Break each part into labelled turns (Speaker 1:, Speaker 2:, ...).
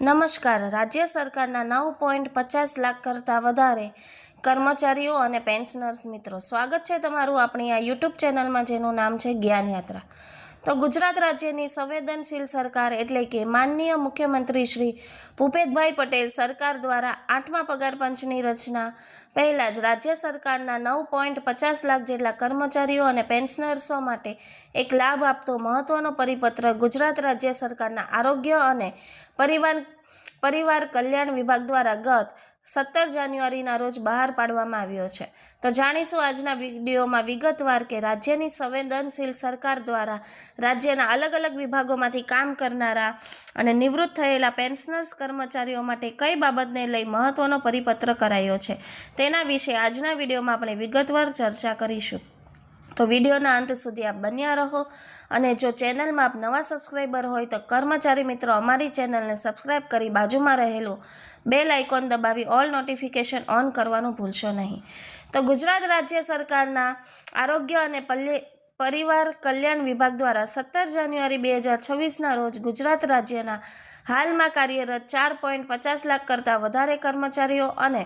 Speaker 1: નમસ્કાર. રાજ્ય સરકારના નવ પોઈન્ટ પચાસ લાખ કરતાં વધારે કર્મચારીઓ અને પેન્શનર્સ મિત્રો, સ્વાગત છે તમારું આપણી આ યુટ્યુબ ચેનલમાં, જેનું નામ છે જ્ઞાન યાત્રા. તો ગુજરાત રાજ્યની સંવેદનશીલ સરકાર એટલે કે માનનીય મુખ્યમંત્રી શ્રી ભૂપેતભાઈ પટેલ સરકાર દ્વારા આઠમા પગાર પંચની રચના. પહેલાં જ રાજ્ય સરકારના નવ પોઈન્ટ પચાસ લાખ જેટલા કર્મચારીઓ અને પેન્શનર્સો માટે એક લાભ આપતો મહત્વનો પરિપત્ર ગુજરાત રાજ્ય સરકારના આરોગ્ય અને પરિવાર પરિવાર કલ્યાણ વિભાગ દ્વારા ગત સત્તર જાન્યુઆરીના રોજ બહાર પાડવામાં આવ્યો છે. તો જાણીશું આજના વિડીયોમાં વિગતવાર કે રાજ્યની સંવેદનશીલ સરકાર દ્વારા રાજ્યના અલગ અલગ વિભાગોમાંથી કામ કરનારા અને નિવૃત્ત થયેલા પેન્શનર્સ કર્મચારીઓ માટે કઈ બાબતને લઈ મહત્વનો પરિપત્ર કરાયો છે તેના વિશે આજના વિડીયોમાં આપણે વિગતવાર ચર્ચા કરીશું. તો વિડીયોના અંત સુધી આપ બન્યા રહો અને જો ચેનલમાં આપ નવા સબસ્ક્રાઈબર હોય તો કર્મચારી મિત્રો અમારી ચેનલને સબસ્ક્રાઈબ કરી બાજુમાં રહેલું બેલ આઇકોન દબાવી ઓલ નોટિફિકેશન ઓન કરવાનું ભૂલશો નહીં. તો ગુજરાત રાજ્ય સરકારના આરોગ્ય અને પલ્લે, પરિવાર કલ્યાણ વિભાગ દ્વારા સત્તર જાન્યુઆરી બે હજાર છવ્વીસના રોજ ગુજરાત રાજ્યના હાલમાં કાર્યરત ચાર પોઈન્ટ પચાસ લાખ કરતાં વધારે કર્મચારીઓ અને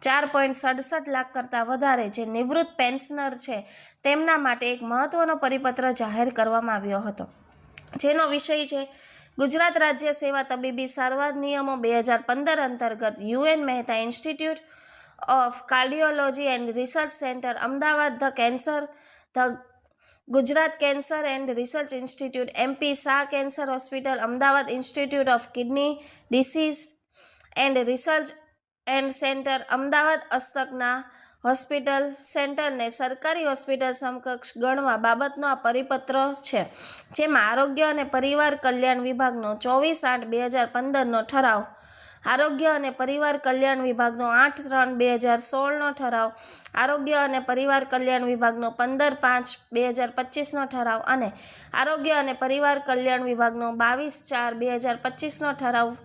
Speaker 1: ચાર પોઈન્ટ સડસઠ લાખ કરતાં વધારે જે નિવૃત્ત પેન્શનર છે, તેમના માટે એક મહત્વનો પરિપત્ર જાહેર કરવામાં આવ્યો હતો. જેનો વિષય છે, ગુજરાત રાજ્ય સેવા તબીબી સારવાર નિયમો બે હજાર પંદર અંતર્ગત U N Mehta institute of cardiology and research centre, Ahmedabad the cancer the Gujarat cancer and research institute M P Shah cancer hospital, Ahmedabad institute of kidney disease and research and centre, Ahmedabad અસ્તકના hospital સેન્ટરને સરકારી hospital સમકક્ષ ગણવા બાબતનો આ પરિપત્ર છે, જેમાં આરોગ્ય અને પરિવાર કલ્યાણ વિભાગનો ચોવીસ આઠ બે હજાર પંદરનો ઠરાવ આરોગ્ય અને પરિવાર કલ્યાણ વિભાગનો આઠ ત્રણ બે હજાર સોળનો ઠરાવ, આરોગ્ય અને પરિવાર કલ્યાણ વિભાગનો પંદર પાંચ બે હજાર પચીસનો ઠરાવ અને આરોગ્ય અને પરિવાર કલ્યાણ વિભાગનો બાવીસ ચાર બે હજાર પચીસનો ઠરાવ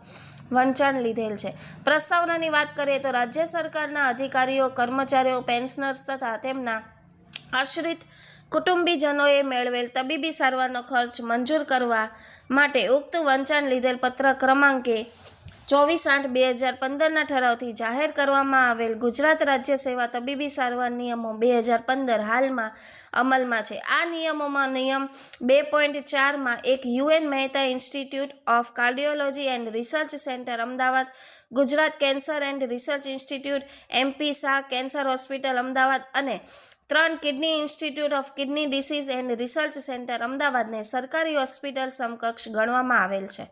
Speaker 1: વંચાણ લીધેલ છે. પ્રસ્તાવનાની વાત કરીએ તો રાજ્ય સરકારના અધિકારીઓ, કર્મચારીઓ, પેન્શનર્સ તથા તેમના આશ્રિત કુટુંબીજનોએ મેળવેલ તબીબી સારવારનો ખર્ચ મંજૂર કરવા માટે ઉક્ત વંચાણ લીધેલ પત્ર ક્રમાંકે ચોવીસ આઠ બે હજાર પંદરના ઠરાવથી જાહેર કરવામાં આવેલ ગુજરાત રાજ્ય સેવા તબીબી સારવાર નિયમો બે હજાર પંદર હાલમાં અમલમાં છે. આ નિયમોમાં નિયમ બે પોઈન્ટ ચારમાં એક U N Mehta institute of cardiology and research centre Ahmedabad, Gujarat cancer and research institute M P Shah cancer hospital Ahmedabad અને ત્રણ kidney institute of kidney disease and research centre અમદાવાદને સરકારી હોસ્પિટલ સમકક્ષ ગણવામાં આવેલ છે.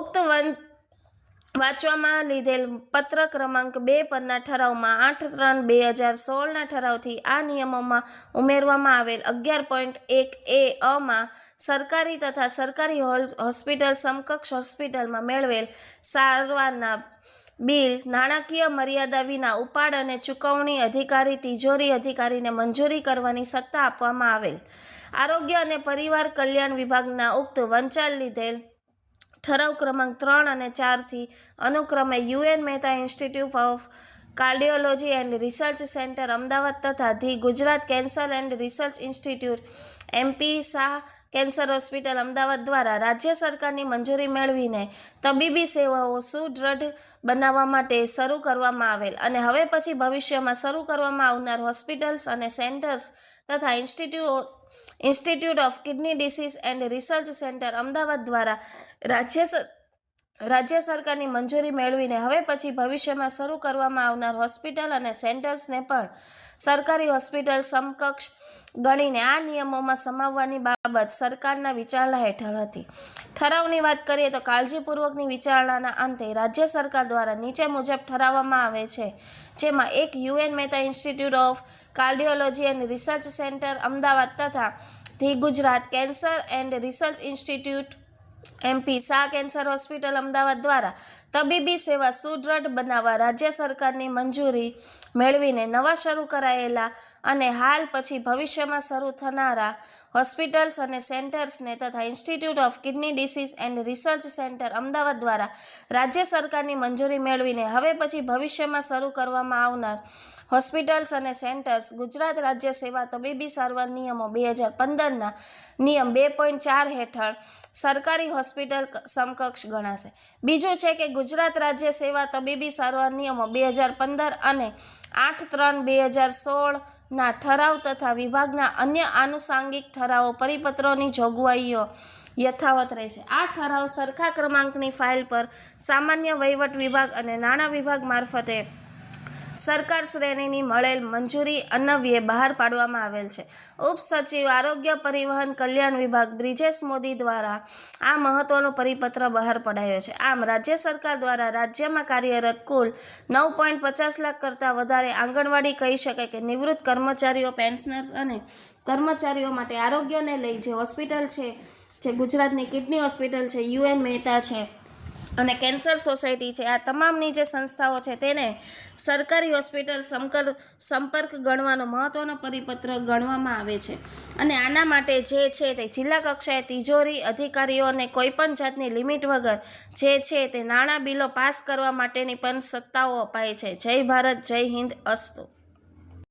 Speaker 1: ઉક્ત વન વાંચવામાં લીધેલ પત્ર ક્રમાંક બે પરના ઠરાવમાં આઠ ત્રણ બે હજાર સોળના ઠરાવથી આ નિયમોમાં ઉમેરવામાં આવેલ અગિયાર પોઈન્ટ એક એ અમાં સરકારી તથા સરકારી હોસ્પિટલ સમકક્ષ હોસ્પિટલમાં મેળવેલ સારવારના બિલ, નાણાકીય મર્યાદા વિના ઉપાડ અને ચૂકવણી અધિકારી, તિજોરી અધિકારીને મંજૂરી કરવાની સત્તા આપવામાં આવેલ. આરોગ્ય અને પરિવાર કલ્યાણ વિભાગના ઉક્ત વંચાલ લીધેલ ઠરાવ ક્રમાંક ત્રણ અને ચારથી અનુક્રમે U N Mehta institute of cardiology and research centre Ahmedabad તથા the Gujarat cancer and research institute M P Shah cancer hospital Ahmedabad દ્વારા રાજ્ય સરકારની મંજૂરી મેળવીને તબીબી સેવાઓ સુદૃઢ બનાવવા માટે શરૂ કરવામાં આવેલ અને હવે પછી ભવિષ્યમાં શરૂ કરવામાં આવનાર હોસ્પિટલ્સ અને સેન્ટર્સ તથા institute institute of kidney disease and research centre Ahmedabad દ્વારા રાજ્ય રાજ્ય સરકારની મંજૂરી મેળવીને હવે પછી ભવિષ્યમાં શરૂ કરવામાં આવનાર હોસ્પિટલ અને સેન્ટર્સને પણ સરકારી હોસ્પિટલ સમકક્ષ ગણીને આ નિયમોમાં સમાવવાની બાબત સરકારના વિચારણા હેઠળ હતી. ઠરાવની વાત કરીએ તો કાળજીપૂર્વકની વિચારણાના અંતે રાજ્ય સરકાર દ્વારા નીચે મુજબ ઠરાવવામાં આવે છે, જેમાં એક U N Mehta institute of cardiology and research centre Ahmedabad તથા the Gujarat cancer and research institute M P Shah cancer hospital Ahmedabad દ્વારા તબીબી સેવા સુદૃઢ બનાવવા રાજ્ય સરકારની મંજૂરી મેળવીને નવા શરૂ કરાયેલા અને હાલ પછી ભવિષ્યમાં શરૂ થનારા હોસ્પિટલ્સ અને સેન્ટર્સને તથા institute of kidney disease and research centre Ahmedabad દ્વારા રાજ્ય સરકારની મંજૂરી મેળવીને હવે પછી ભવિષ્યમાં શરૂ કરવામાં આવનાર હોસ્પિટલ્સ અને સેન્ટર્સ ગુજરાત રાજ્ય સેવા તબીબી સારવાર નિયમો બે હજાર પંદરના નિયમ બે પોઈન્ટ ચાર હેઠળ સરકારી હોસ્પિટલ સમકક્ષ ગણાશે. બીજું છે કે ગુજરાત રાજ્ય સેવા તબીબી સારવાર નિયમો બે હજાર પંદર અને આઠ ત્રણ બે હજાર સોળના ઠરાવ તથા વિભાગના અન્ય આનુષાંગિક ઠરાવો પરિપત્રોની જોગવાઈઓ યથાવત રહેશે. આ ઠરાવ સરખા ક્રમાંકની ફાઇલ પર સામાન્ય વહીવટ વિભાગ અને નાણાં વિભાગ મારફતે સરકાર શ્રેણીની મળેલ મંજૂરી અનવ્યે બહાર પાડવામાં આવેલ છે. ઉપસચિવ, આરોગ્ય પરિવહન કલ્યાણ વિભાગ બ્રિજેશ મોદી દ્વારા આ મહત્વનો પરિપત્ર બહાર પડાયો છે. આમ, રાજ્ય સરકાર દ્વારા રાજ્યમાં કાર્યરત કુલ નવ પોઈન્ટ પચાસ લાખ કરતાં વધારે આંગણવાડી કહી શકાય કે નિવૃત્ત કર્મચારીઓ, પેન્શનર્સ અને કર્મચારીઓ માટે આરોગ્યને લઈ જે હોસ્પિટલ છે, જે ગુજરાતની કિડની હોસ્પિટલ છે, યુએન મહેતા છે. અને કેન્સર સોસાયટી છે. આ તમામની જે સંસ્થાઓ છે તેને સરકારી હોસ્પિટલ સંકર સંપર્ક ગણવાનો મહત્ત્વનો પરિપત્ર ગણવામાં આવે છે. અને આના માટે જે છે તે જિલ્લા કક્ષાએ તિજોરી અધિકારીઓને કોઈપણ જાતની લિમિટ વગર જે છે તે નાણાં બિલો પાસ કરવા માટેની પણ સત્તાઓ અપાય છે. જય ભારત, જય હિન્દ, અસ્તુ.